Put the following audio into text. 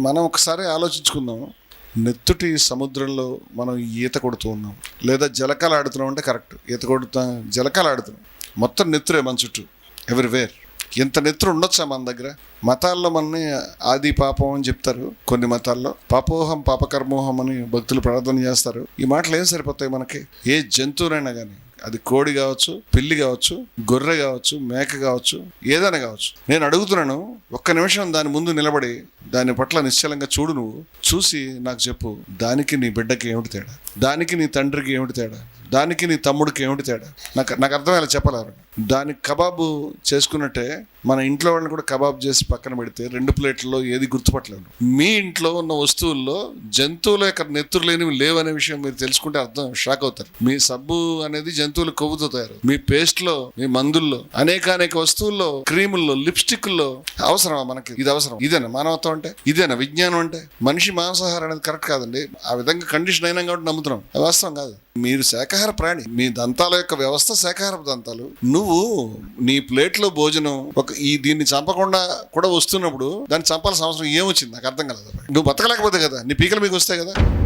మనం ఒకసారి ఆలోచించుకుందాం. నెత్తుటి సముద్రంలో మనం ఈత కొడుతూ ఉన్నాం. లేదా జలకాలు ఆడుతున్నాం అంటే కరెక్ట్. ఈత కొడుతా జలకాలు ఆడుతున్నాం. మొత్తం నెత్తురే మన చుట్టూ. ఎవ్రీవేర్. ఇంత నెత్తురు ఉండొచ్చా మన దగ్గర? మతాల్లో మనని ఆది పాపం అని చెప్తారు. కొన్ని మతాల్లో పాపోహం పాపకర్మోహం అని భక్తులు ప్రార్థన చేస్తారు. ఈ మాటలు ఏం సరిపోతాయి మనకి? ఏ జంతువునైనా కానీ అది కోడి కావచ్చు పిల్లి కావచ్చు గొర్రె కావచ్చు మేక కావచ్చు ఏదైనా కావచ్చు. నేను అడుగుతున్నాను ఒక్క నిమిషం దాని ముందు నిలబడి దాని పట్ల నిశ్చలంగా చూడు నువ్వు. చూసి నాకు చెప్పు దానికి నీ బిడ్డకి ఏమిటి తేడా? దానికి నీ తండ్రికి ఏమిటి తేడా? దానికి నీ తమ్ముడికి ఏమిటి తేడా? నాకు నాకు అర్థమయ్యేలా చెప్పలేరు దానికి కబాబు చేసుకున్నట్టే మన ఇంట్లో వాళ్ళని కూడా కబాబ్ చేసి పక్కన పెడితే రెండు ప్లేట్లలో ఏది గుర్తుపట్టలేదు. మీ ఇంట్లో ఉన్న వస్తువుల్లో జంతువుల యొక్క నెత్తురు లేనివి లేవనే విషయం మీరు తెలుసుకుంటే అర్థం షాక్ అవుతారు. మీ సబ్బు అనేది జంతువులు కొవ్వుతో తయారు. మీ పేస్ట్లో మీ మందుల్లో అనేక అనేక వస్తువుల్లో క్రీముల్లో లిప్స్టిక్ల్లో అవసరమా మనకి? ఇది అవసరం. ఇదేనా మానవత్వం అంటే? ఇదేనా విజ్ఞానం అంటే? మనిషి మాంసాహారం అనేది కరెక్ట్ కాదండి. ఆ విధంగా కండిషన్ అయినా కాబట్టి నమ్ముతున్నాం. అది వాస్తవం కాదు. మీరు శాకాహార ప్రాణి. మీ దంతాల యొక్క వ్యవస్థ శాకాహార దంతాలు. నువ్వు నీ ప్లేట్లో భోజనం ఒక ఈ దీన్ని చంపకుండా కూడా వస్తున్నప్పుడు దాన్ని చంపాల్సిన అవసరం ఏమొచ్చింది? నాకు అర్థం కలదు. నువ్వు బతకలేకపోతే కదా? నీ పీకలు మీకు వస్తాయి కదా?